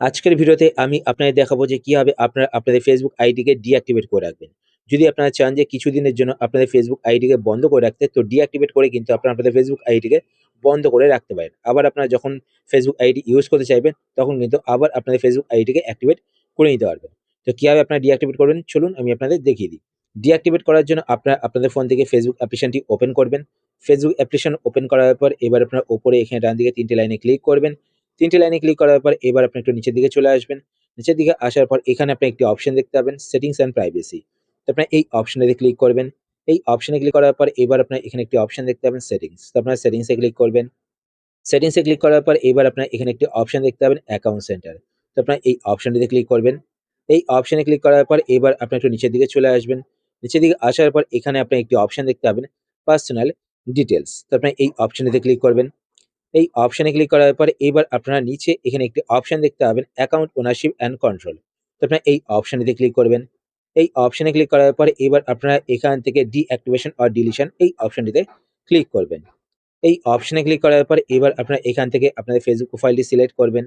আজকের ভিডিওতে আমি আপনাদের দেখাবো যে কীভাবে আপনারা আপনাদের ফেসবুক আইডিকে ডিঅ্যাক্টিভেট করে রাখবেন। যদি আপনারা চান যে কিছুদিনের জন্য আপনাদের ফেসবুক আইডিকে বন্ধ করে রাখতে, তো ডিঅ্যাক্টিভেট করে কিন্তু আপনারা আপনাদের ফেসবুক আইডিকে বন্ধ করে রাখতে পারেন। আবার আপনারা যখন ফেসবুক আইডি ইউজ করতে চাইবেন, তখন কিন্তু আবার আপনাদের ফেসবুক আইডিকে অ্যাক্টিভেট করে নিতে পারবেন। তো কীভাবে আপনারা ডিঅ্যাক্টিভেট করবেন? চলুন আমি আপনাদের দেখিয়ে দিই। ডিঅ্যাক্টিভেট করার জন্য আপনারা আপনাদের ফোন থেকে ফেসবুক অ্যাপ্লিকেশনটি ওপেন করবেন। ফেসবুক অ্যাপ্লিকেশন ওপেন করার পর এবার আপনারা ওপরে এখানে ডান দিকে তিনটে লাইনে ক্লিক করবেন। তিনটে লাইনে ক্লিক করার পর এবার আপনি একটু নিচের দিকে চলে আসবেন। নিচের দিকে আসার পর এখানে আপনি একটি অপশন দেখতে পাবেন সেটিংস অ্যান্ড প্রাইভেসি তো আপনার এই অপশনটাতে ক্লিক করবেন। এই অপশনে ক্লিক করার পর এবার আপনার এখানে একটি অপশন দেখতে পাবেন সেটিংস তো আপনার সেটিংসে ক্লিক করবেন। সেটিংসে ক্লিক করার পর এবার আপনার এখানে একটি অপশন দেখতে পাবেন অ্যাকাউন্ট সেন্টার তো আপনার এই অপশনটিতে ক্লিক করবেন। এই অপশনে ক্লিক করার পর এবার আপনি একটু নিচের দিকে চলে আসবেন। নিচের দিকে আসার পর এখানে আপনি একটি অপশন দেখতে পাবেন পার্সোনাল ডিটেলস তো আপনি এই অপশনটিতে ক্লিক করবেন। এই অপশনে ক্লিক করার পর এবার আপনারা নিচে এখানে একটি অপশন দেখতে পাবেন অ্যাকাউন্ট ওনারশিপ অ্যান্ড কন্ট্রোল তো আপনারা এই অপশনটিতে ক্লিক করবেন। এই অপশনে ক্লিক করার পর এবার আপনারা এখান থেকে ডিঅ্যাক্টিভেশন অর ডিলিশন এই অপশনটিতে ক্লিক করবেন। এই অপশনে ক্লিক করার পর এবার আপনারা এখান থেকে আপনাদের ফেসবুক প্রোফাইলটি সিলেক্ট করবেন।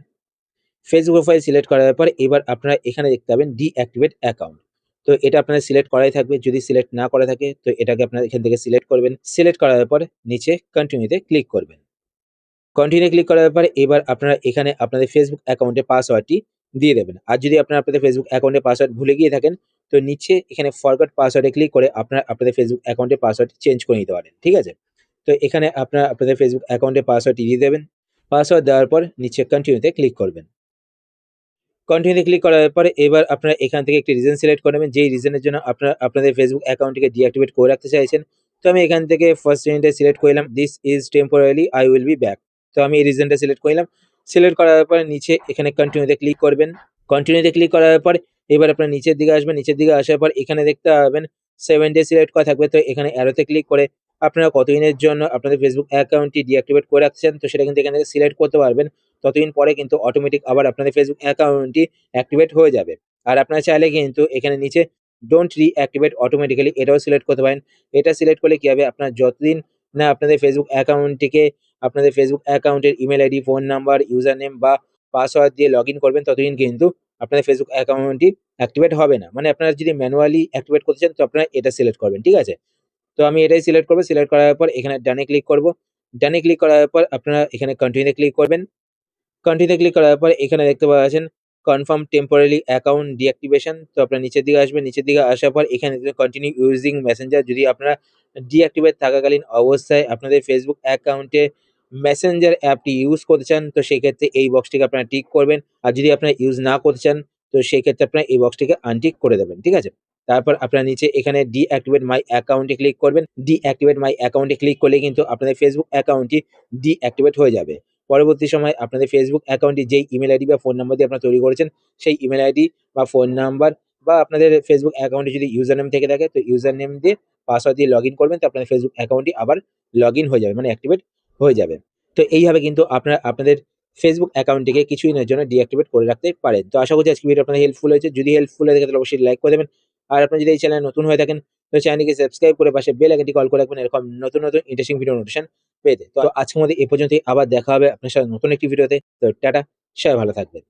ফেসবুক প্রোফাইল সিলেক্ট করার পর এবার আপনারা এখানে দেখতে পাবেন ডিঅ্যাক্টিভেট অ্যাকাউন্ট তো এটা আপনাদের সিলেক্ট করাই থাকবে, যদি সিলেক্ট না করা থাকে, তো এটাকে আপনারা এখান থেকে সিলেক্ট করবেন। সিলেক্ট করার পর নিচে কন্টিনিউতে ক্লিক করবেন। কন্টিনিউ ক্লিক করার পরে এবার আপনারা এখানে আপনাদের ফেসবুক অ্যাকাউন্টে পাসওয়ার্ডটি দিয়ে দেবেন। আর যদি আপনারা আপনাদের ফেসবুক অ্যাকাউন্টে পাসওয়ার্ড ভুলে গিয়ে থাকেন, তো নিচে এখানে ফরগট পাসওয়ার্ডে ক্লিক করে আপনারা আপনাদের ফেসবুক অ্যাকাউন্টে পাসওয়ার্ড চেঞ্জ করে নিতে পারেন, ঠিক আছে? তো এখানে আপনারা আপনাদের ফেসবুক অ্যাকাউন্টে পাসওয়ার্ডটি দিয়ে দেবেন। পাসওয়ার্ড দেওয়ার পর নিচে কন্টিনিউতে ক্লিক করবেন। কন্টিনিউতে ক্লিক করার পরে এবার আপনারা এখান থেকে একটি রিজন সিলেক্ট করবেন যেই রিজনের জন্য আপনারা আপনাদের ফেসবুক অ্যাকাউন্টটিকে ডিঅ্যাক্টিভেট করে রাখতে চাইছেন, তো আমি এখান থেকে ফার্স্ট রিজনটা সিলেক্ট করলাম this is temporary I will be back তো আমি এই রিজনটা সিলেক্ট করলাম। সিলেক্ট করার পর নিচে এখানে কন্টিনিউতে ক্লিক করবেন। কন্টিনিউতে ক্লিক করার পর এবার আপনার নিচের দিকে আসবেন। নিচের দিকে আসার পর এখানে দেখতে পাবেন সেভেন ডে সিলেক্ট করা থাকবে। তো এখানে অ্যারোতে ক্লিক করে আপনারা কতদিনের জন্য আপনাদের ফেসবুক অ্যাকাউন্টটি ডিঅ্যাক্টিভেট করে রাখছেন, তো সেটা কিন্তু এখান থেকে সিলেক্ট করতে পারবেন। ততদিন পরে কিন্তু অটোমেটিক আবার আপনাদের ফেসবুক অ্যাকাউন্টটি অ্যাক্টিভেট হয়ে যাবে। আর আপনারা চাইলে কিন্তু এখানে নিচে ডোন্ট রিঅ্যাক্টিভেট অটোমেটিক্যালি এটাও সিলেক্ট করতে পারেন। এটা সিলেক্ট করলে কী হবে? আপনার যতদিন না, আপনাদের ফেসবুক অ্যাকাউন্টটিকে আপনাদের ফেসবুক অ্যাকাউন্টের email ID phone number user name বা পাসওয়ার্ড দিয়ে লগ ইন করবেন, ততদিন কিন্তু আপনাদের ফেসবুক অ্যাকাউন্টটি অ্যাক্টিভেট হবে না। মানে আপনারা যদি ম্যানুয়ালি অ্যাক্টিভেট করতে চান, তো আপনারা এটা সিলেক্ট করবেন, ঠিক আছে? তো আমি এটাই সিলেক্ট করব সিলেক্ট করার পর এখানে ডানে ক্লিক করব। ডানে ক্লিক করার পর আপনারা এখানে কন্টিনিউতে ক্লিক করবেন। কন্টিনিউতে ক্লিক করার পর এখানে দেখতে পাচ্ছেন কনফার্ম টেম্পোরারি অ্যাকাউন্ট ডিঅ্যাক্টিভেশন তো আপনার নিচের দিকে আসবেন নিচের দিকে আসার পর এখানে কন্টিনিউ ইউজিং মেসেঞ্জার যদি আপনারা ডিঅ্যাক্টিভেট থাকাকালীন অবস্থায় আপনাদের ফেসবুক অ্যাকাউন্টে মেসেঞ্জার অ্যাপটি ইউজ করতে চান, তো সেই ক্ষেত্রে এই বক্সটিকে আপনারা টিক করবেন। আর যদি আপনারা ইউজ না করতে চান, তো সেই ক্ষেত্রে আপনারা এই বক্সটিকে আনটিক করে দেবেন, ঠিক আছে? তারপর আপনার নিচে এখানে ডিঅ্যাক্টিভেট মাই অ্যাকাউন্টে ক্লিক করবেন। ডিঅ্যাক্টিভেট মাই অ্যাকাউন্টে ক্লিক করলে কিন্তু আপনাদের ফেসবুক অ্যাকাউন্টটি ডিঅ্যাক্টিভেট হয়ে যাবে। পরবর্তী সময় আপনাদের ফেসবুক অ্যাকাউন্টটি যেই ইমেল আইডি বা ফোন নাম্বার দিয়ে আপনারা তৈরি করেছেন, সেই ইমেল আইডি বা ফোন নাম্বার বা আপনাদের ফেসবুক অ্যাকাউন্টে যদি ইউজার নেম থেকে থাকে, তো ইউজার নেম দিয়ে পাসওয়ার্ড দিয়ে লগ ইন করবেন, তো আপনাদের ফেসবুক অ্যাকাউন্টটি আবার লগ ইন হয়ে যাবে মানে অ্যাক্টিভেট হয়ে যাবে। তো এইভাবে কিন্তু আপনারা, আপনাদের ফেসবুক অ্যাকাউন্টটিকে কিছু দিনের জন্য ডিঅ্যাক্টিভেট করে রাখতে পারেন। তো আশা করছি আজকে ভিডিও আপনাদের হেল্পফুল হয়েছে। যদি হেল্পফুল হয়ে থাকে, তাহলে অবশ্যই লাইক করে দেবেন। আর আপনি যদি এই চ্যানেল নতুন হয়ে থাকেন, তো চ্যানেলকে সাবস্ক্রাইব করে পাশে বেল আইকনটি কল করে রাখবেন। এরকম নতুন নতুন ইন্টারেস্টিং ভিডিও নোটিফিকেশন পেতে তো আজকের মধ্যে এ পর্যন্তই। আবার দেখা হবে আপনার সাথে নতুন একটি ভিডিওতে। তো টাটা সবাই ভালো থাকবেন।